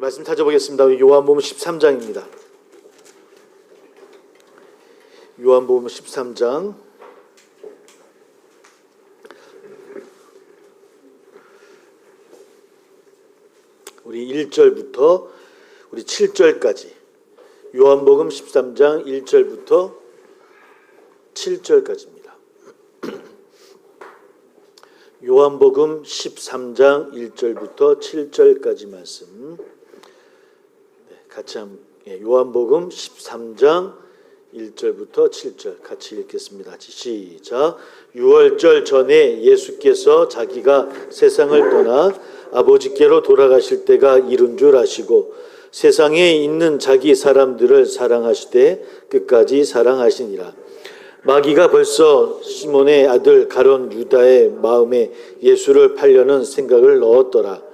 말씀 찾아보겠습니다. 요한복음 13장입니다. 요한복음 13장 우리 1절부터 우리 7절까지 요한복음 13장 1절부터 7절까지입니다. 요한복음 13장 1절부터 7절까지 말씀 네, 같이 한 예, 요한복음 13장 1절부터 7절 같이 읽겠습니다. 시작. 6월절 전에 예수께서 자기가 세상을 떠나 아버지께로 돌아가실 때가 이른 줄 아시고 세상에 있는 자기 사람들을 사랑하시되 끝까지 사랑하시니라. 마귀가 벌써 시몬의 아들 가론 유다의 마음에 예수를 팔려는 생각을 넣었더라.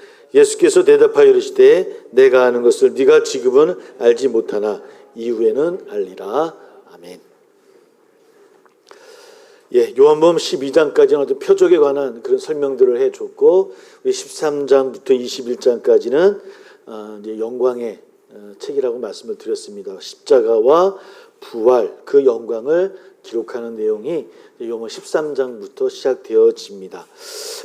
예수께서 대답하여 이르시되 내가 하는 것을 네가 지금은 알지 못하나 이후에는 알리라 아멘. 예, 요한복음 12장까지는 어떤 표적에 관한 그런 설명들을 해 줬고, 우리 13장부터 21장까지는 어, 이제 영광의 어, 책이라고 말씀을 드렸습니다. 십자가와 부활 그 영광을 기록하는 내용이 요번 13장부터 시작되어집니다.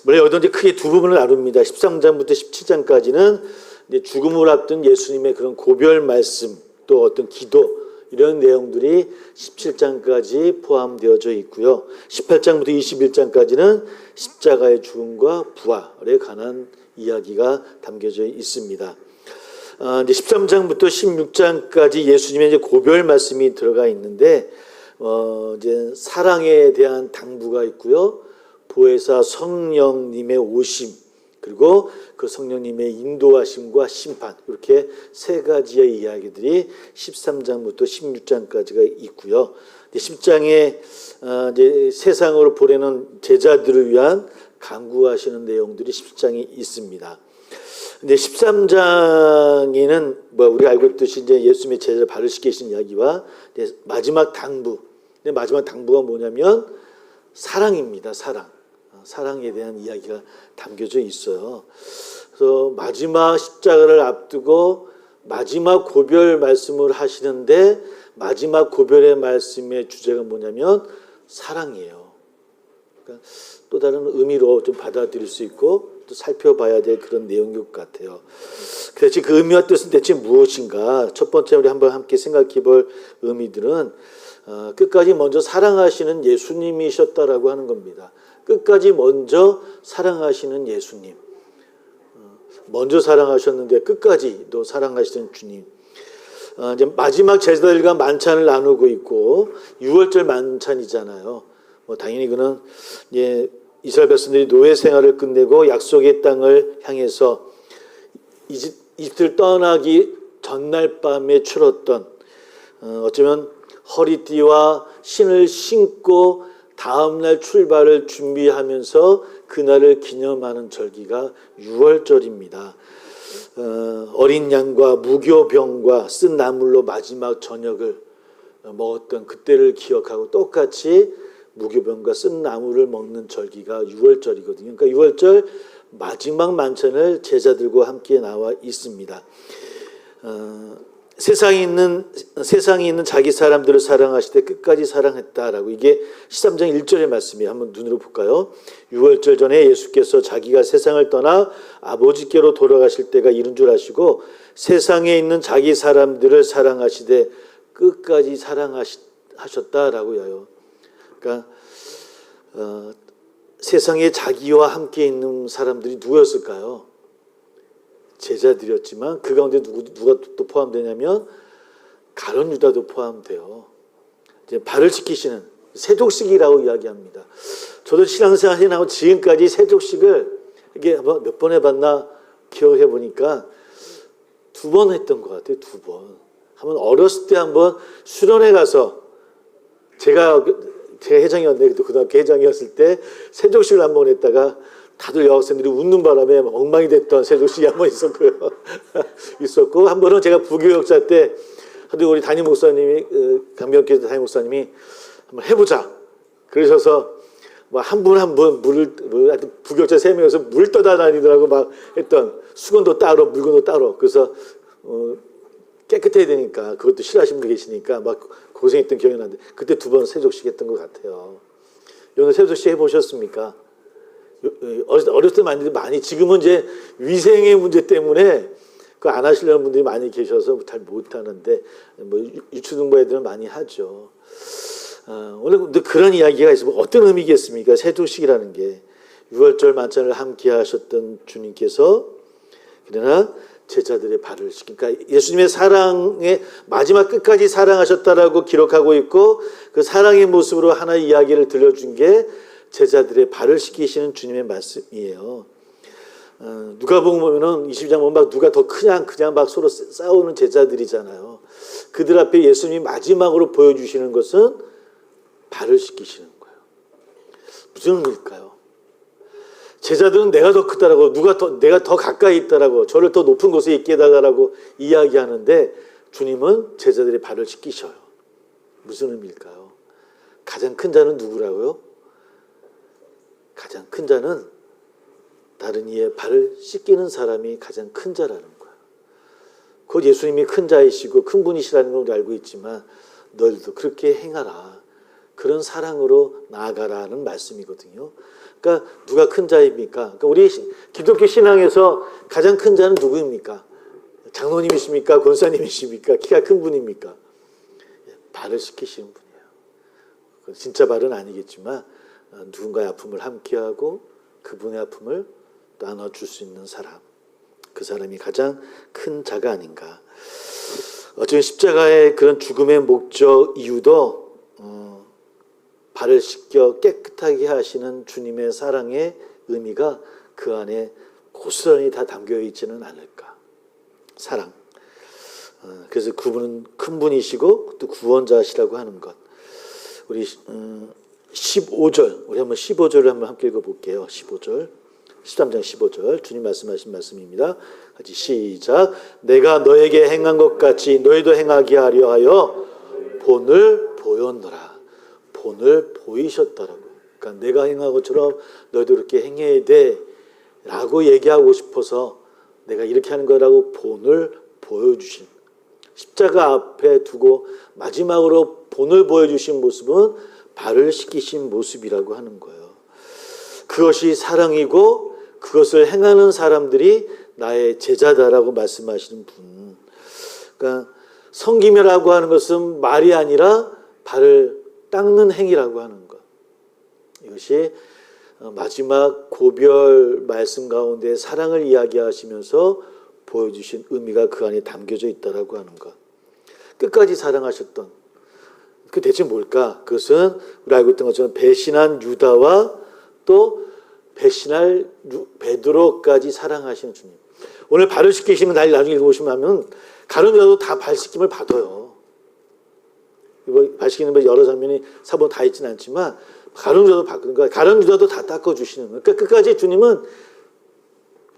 물론 여기도 이제 크게 두 부분을 나눕니다. 13장부터 17장까지는 이제 죽음을 앞둔 예수님의 그런 고별 말씀 또 어떤 기도 이런 내용들이 17장까지 포함되어져 있고요. 18장부터 21장까지는 십자가의 죽음과 부활에 관한 이야기가 담겨져 있습니다. 아, 이제 13장부터 16장까지 예수님의 고별 말씀이 들어가 있는데, 어, 이제 사랑에 대한 당부가 있고요. 보혜사 성령님의 오심, 그리고 그 성령님의 인도하심과 심판 이렇게 세 가지의 이야기들이 13장부터 16장까지가 있고요. 10장에 어, 이제 세상으로 보내는 제자들을 위한 강구하시는 내용들이 10장에 있습니다. 근데 13장에는 뭐 우리가 알고 있듯이 이제 예수님의 제자를 발을 씻기신 이야기와 마지막 당부. 근데 마지막 당부가 뭐냐면 사랑입니다. 사랑. 사랑에 대한 이야기가 담겨져 있어요. 그래서 마지막 십자가를 앞두고 마지막 고별 말씀을 하시는데 마지막 고별의 말씀의 주제가 뭐냐면 사랑이에요. 그러니까 또 다른 의미로 좀 받아들일 수 있고 또 살펴봐야 될 그런 내용인 것 같아요. 그래서 그 의미와 뜻은 대체 무엇인가? 첫 번째 우리 한번 함께 생각해 볼 의미들은 어, 끝까지 먼저 사랑하시는 예수님이셨다라고 하는 겁니다. 끝까지 먼저 사랑하시는 예수님. 어, 먼저 사랑하셨는데 끝까지도 사랑하시는 주님. 어, 이제 마지막 제자들과 만찬을 나누고 있고 6월절 만찬이잖아요. 뭐 당연히 그는 예, 이스라엘 백성들이 노예 생활을 끝내고 약속의 땅을 향해서 이집트를 떠나기 전날 밤에 추렀던 어, 어쩌면 허리띠와 신을 신고 다음날 출발을 준비하면서 그날을 기념하는 절기가 6월절입니다. 어, 어린 양과 무교병과 쓴 나물로 마지막 저녁을 먹었던 그때를 기억하고 똑같이 무교병과 쓴 나물을 먹는 절기가 6월절이거든요. 그러니까 6월절 마지막 만찬을 제자들과 함께 나와 있습니다. 어, 세상에 있는 세상에 있는 자기 사람들을 사랑하시되 끝까지 사랑했다라고 이게 13장 1절의 말씀이에요. 한번 눈으로 볼까요? 6월절 전에 예수께서 자기가 세상을 떠나 아버지께로 돌아가실 때가 이른 줄 아시고 세상에 있는 자기 사람들을 사랑하시되 끝까지 사랑하셨다라고 해요. 그러니까 어, 세상에 자기와 함께 있는 사람들이 누구였을까요? 제자들이었지만 그 가운데 누구, 누가 또 포함되냐면 가론 유다도 포함돼요. 이제 발을 씻기시는 세족식이라고 이야기합니다. 저도 신앙생활 해나고 지금까지 세족식을 이게 몇 번 해봤나 기억해 보니까 두 번 했던 것 같아요. 두 번. 한번 어렸을 때 한번 수련회 가서 제가 그- 제가 회장이었는데 그때 고등학교 회장이었을 때 세족식을 한 번 했다가 다들 여학생들이 웃는 바람에 막 엉망이 됐던 한번 있었고요. 있었고 한 번은 제가 부교역자 때 하도 우리 담임 목사님이 어, 강병교 담임 목사님이 한번 해보자. 그러셔서 뭐 한 분 한 분 물을 뭐 하여튼 부교자 세 명에서 물 떠다 다니더라고 막 했던 수건도 따로 물건도 따로 그래서 어, 깨끗해야 되니까 그것도 싫어하시는 분 계시니까 막 고생했던 기억이 나는데 그때 두 번 세족식 했던 것 같아요. 여러분 세족식 해보셨습니까? 어렸을 때- 많이 많이 지금은 이제 위생의 문제 때문에 그 안 하시려는 분들이 많이 계셔서 잘 못하는데 뭐 유- 유초등부 애들은 많이 하죠. 어, 오늘 근데 그런 이야기가 있으면 어떤 의미겠습니까? 세조식이라는 게 6월절 만찬을 함께 하셨던 주님께서 그러나 제자들의 발을 그러니까 예수님의 사랑의 마지막 끝까지 사랑하셨다라고 기록하고 있고 그 사랑의 모습으로 하나의 이야기를 들려준 게 제자들의 발을 씻기시는 주님의 말씀이에요. 어, 누가 보면은 22장 보면 막 누가 더 그냥 그냥 막 서로 싸우는 제자들이잖아요. 그들 앞에 예수님이 마지막으로 보여주시는 것은 발을 씻기시는 거예요. 무슨 의미일까요? 제자들은 내가 더 크다라고 누가 더 내가 더 가까이 있다라고 저를 더 높은 곳에 있게 해달라고 이야기하는데 주님은 제자들의 발을 씻기셔요. 무슨 의미일까요? 가장 큰 자는 누구라고요? 가장 큰 자는 다른 이의 발을 씻기는 사람이 가장 큰 자라는 거예요. 곧 예수님이 큰 자이시고 큰 분이시라는 걸 알고 있지만 너희도 그렇게 행하라. 그런 사랑으로 나아가라는 말씀이거든요. 그러니까 누가 큰 자입니까? 그러니까 우리 시- 기독교 신앙에서 가장 큰 자는 누구입니까? 장로님이십니까? 권사님이십니까? 키가 큰 분입니까? 예, 발을 씻기시는 분이에요. 그건 진짜 발은 아니겠지만 어, 누군가의 아픔을 함께하고 그분의 아픔을 나눠줄 수 있는 사람. 그 사람이 가장 큰 자가 아닌가. 어쩌면 십자가의 그런 죽음의 목적 이유도 어, 발을 씻겨 깨끗하게 하시는 주님의 사랑의 의미가 그 안에 고스란히 다 담겨 있지는 않을까. 사랑. 어, 그래서 그분은 큰 분이시고 또 구원자시라고 하는 것. 우리 음, 15절 우리 한번 15절을 한번 함께 읽어볼게요. 15절 13장 15절 주님 말씀하신 말씀입니다. 같이 시작. 내가 너에게 행한 것 같이 너희도 행하게 하려 하여 본을 보였노라. 본을 보이셨다라고. 그러니까 내가 행한 것처럼 너희도 그렇게 행해야 돼 라고 얘기하고 싶어서 내가 이렇게 하는 거라고 본을 보여주신 십자가 앞에 두고 마지막으로 본을 보여주신 모습은 발을 씻기신 모습이라고 하는 거예요. 그것이 사랑이고 그것을 행하는 사람들이 나의 제자다라고 말씀하시는 분. 그러니까 성기매라고 하는 것은 말이 아니라 발을 닦는 행위라고 하는 것. 이것이 어, 마지막 고별 말씀 가운데 사랑을 이야기하시면서 보여주신 의미가 그 안에 담겨져 있다라고 하는 것. 끝까지 사랑하셨던 그 대체 뭘까? 그것은 우리 알고 있던 것처럼 배신한 유다와 또 배신할 루- 베드로까지 사랑하시는 주님. 오늘 발을 씻기시면 날 나중에 읽어보시면 하면 가룟 유다도 다발 씻김을 받아요. 이거 발 씻기는 거 여러 장면이 사본 다 있지는 않지만 가룟 유다도 받는 거야. 가룟 유다도 다 닦아 주시는 거예요. 그러니까 끝까지 주님은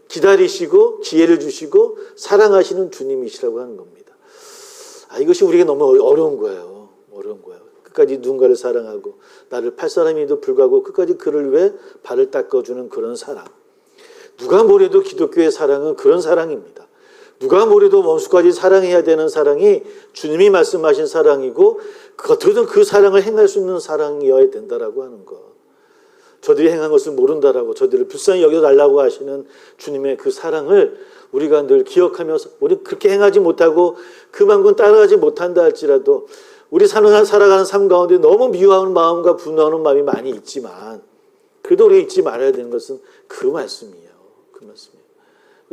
기다리시고 지혜를 주시고 사랑하시는 주님이시라고 하는 겁니다. 아, 이것이 우리에게 너무 어려운 거예요. 어려운 거예요. 끝까지 누군가를 사랑하고 나를 팔 사람임에도 불구하고 끝까지 그를 위해 발을 닦아주는 그런 사랑. 누가 뭐래도 기독교의 사랑은 그런 사랑입니다. 누가 뭐래도 원수까지 사랑해야 되는 사랑이 주님이 말씀하신 사랑이고 겉으로는 그 사랑을 행할 수 있는 사랑이어야 된다라고 하는 것. 저들이 행한 것을 모른다라고 저들을 불쌍히 여겨달라고 하시는 주님의 그 사랑을 우리가 늘 기억하면서 우리 그렇게 행하지 못하고 그만큼 따라가지 못한다 할지라도 우리 사는 살아가는 삶 가운데 너무 미워하는 마음과 분노하는 마음이 많이 있지만 그래도 우리가 잊지 말아야 되는 것은 그 말씀이에요. 그 말씀이에요.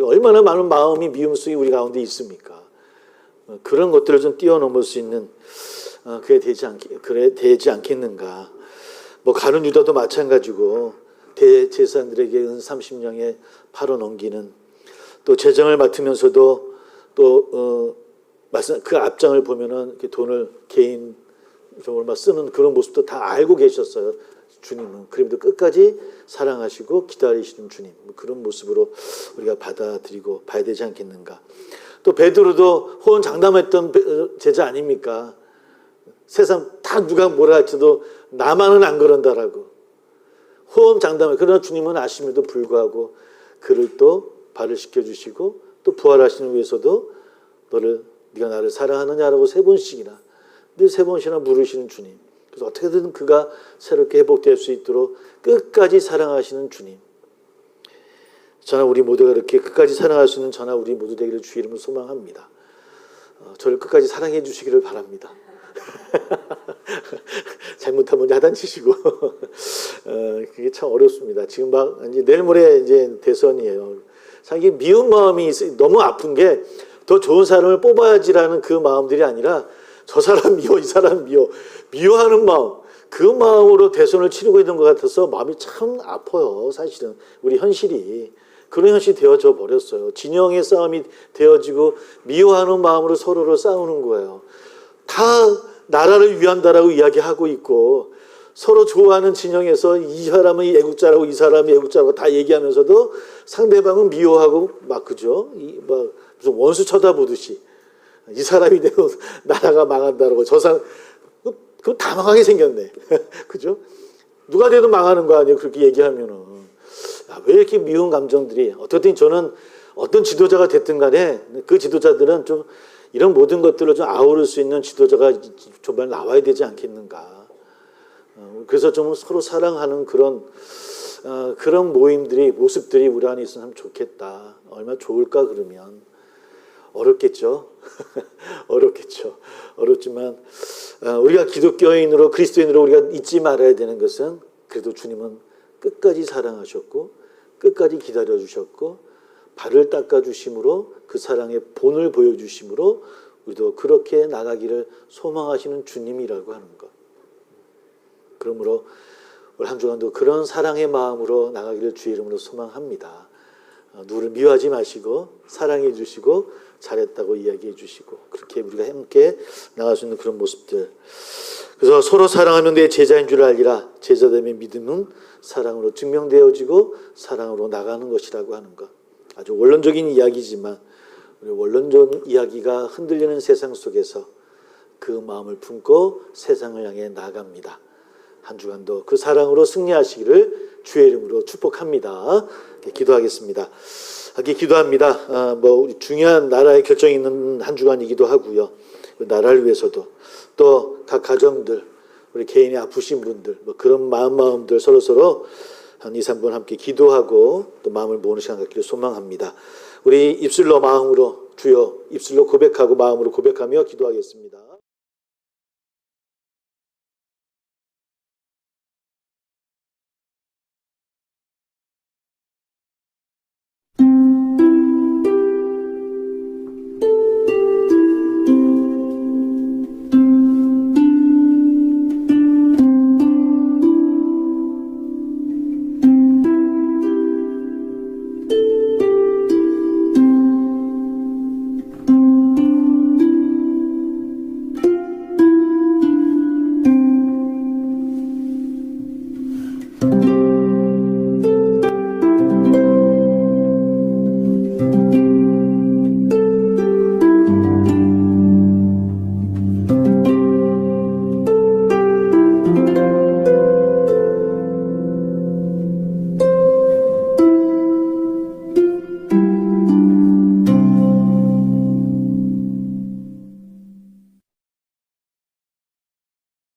얼마나 많은 마음이 미움 속에 우리 가운데 있습니까? 어, 그런 것들을 좀 뛰어넘을 수 있는 어, 그래 되지 않 그래 되지 않겠는가? 뭐 가룟 유다도 마찬가지고 대제사장들에게 은 30냥에 팔아 넘기는 또 재정을 맡으면서도 또 어, 그 앞장을 보면은 돈을 개인 정말 쓰는 그런 모습도 다 알고 계셨어요. 주님은 그럼에도 끝까지 사랑하시고 기다리시는 주님 뭐 그런 모습으로 우리가 받아들이고 봐야 되지 않겠는가. 또 베드로도 호언 장담했던 베- 어, 제자 아닙니까? 세상 다 누가 뭐라 할지도 나만은 안 그런다라고 호언 장담을 그러나 주님은 아심에도 불구하고 그를 또 발을 씻겨 주시고 또 부활하시는 위해서도 너를 네가 나를 사랑하느냐라고 세 번씩이나. 늘 세 번씩이나 물으시는 주님. 그래서 어떻게든 그가 새롭게 회복될 수 있도록 끝까지 사랑하시는 주님. 저나 우리 모두가 이렇게 끝까지 사랑할 수 있는 저나 우리 모두 되기를 주 이름으로 소망합니다. 어, 저를 끝까지 사랑해 주시기를 바랍니다. 잘못하면 야단치시고. 어, 그게 참 어렵습니다. 지금 막 이제 내일 모레 이제 대선이에요. 참 이게 미운 마음이 있- 너무 아픈 게 더 좋은 사람을 뽑아야지라는 그 마음들이 아니라 저 사람 미워 이 사람 미워 미워하는 마음 그 마음으로 대선을 치르고 있는 것 같아서 마음이 참 아파요. 사실은 우리 현실이 그런 현실이 되어져 버렸어요. 진영의 싸움이 되어지고 미워하는 마음으로 서로를 싸우는 거예요. 다 나라를 위한다라고 이야기하고 있고 서로 좋아하는 진영에서 이 사람은 애국자라고 이 사람이 애국자라고 다 얘기하면서도 상대방은 미워하고 막 그죠? 이막 무슨 원수 쳐다보듯이 이 사람이 되면 나라가 망한다라고 저 사람 그다 망하게 생겼네. 그죠? 누가 돼도 망하는 거 아니에요? 그렇게 얘기하면은 야, 왜 이렇게 미운 감정들이 어떻든 저는 어떤 지도자가 됐든 간에 그 지도자들은 좀 이런 모든 것들을 좀 아우를 수 있는 지도자가 정말 나와야 되지 않겠는가. 어, 그래서 좀 서로 사랑하는 그런 어, 그런 모임들이 모습들이 우리 안에 있으면 참 좋겠다. 얼마나 좋을까 그러면 어렵겠죠. 어렵겠죠. 어렵지만 어, 우리가 기독교인으로 그리스도인으로 우리가 잊지 말아야 되는 것은 그래도 주님은 끝까지 사랑하셨고 끝까지 기다려 주셨고 발을 닦아 주심으로 그 사랑의 본을 보여 주심으로 우리도 그렇게 나가기를 소망하시는 주님이라고 하는 것. 그러므로 올한 주간도 그런 사랑의 마음으로 나가기를 주의 이름으로 소망합니다. 어, 누구를 미워하지 마시고 사랑해 주시고 잘했다고 이야기해 주시고 그렇게 우리가 함께 나갈 수 있는 그런 모습들. 그래서 서로 사랑하면 내 제자인 줄 알리라. 제자됨의 믿음은 사랑으로 증명되어지고 사랑으로 나가는 것이라고 하는 것. 아주 원론적인 이야기지만 우리 원론적 이야기가 흔들리는 세상 속에서 그 마음을 품고 세상을 향해 나갑니다. 한 주간도 그 사랑으로 승리하시기를 주의 이름으로 축복합니다. 이렇게 기도하겠습니다. 이렇게 기도합니다. 아, 뭐 중요한 나라의 결정이 있는 한 주간이기도 하고요. 그 나라를 위해서도 또 각 가정들 우리 개인이 아프신 분들 뭐 그런 마음 마음들 서로 서로 한 2, 3분 함께 기도하고 또 마음을 모으는 시간 갖기를 소망합니다. 우리 입술로 마음으로 주여 입술로 고백하고 마음으로 고백하며 기도하겠습니다.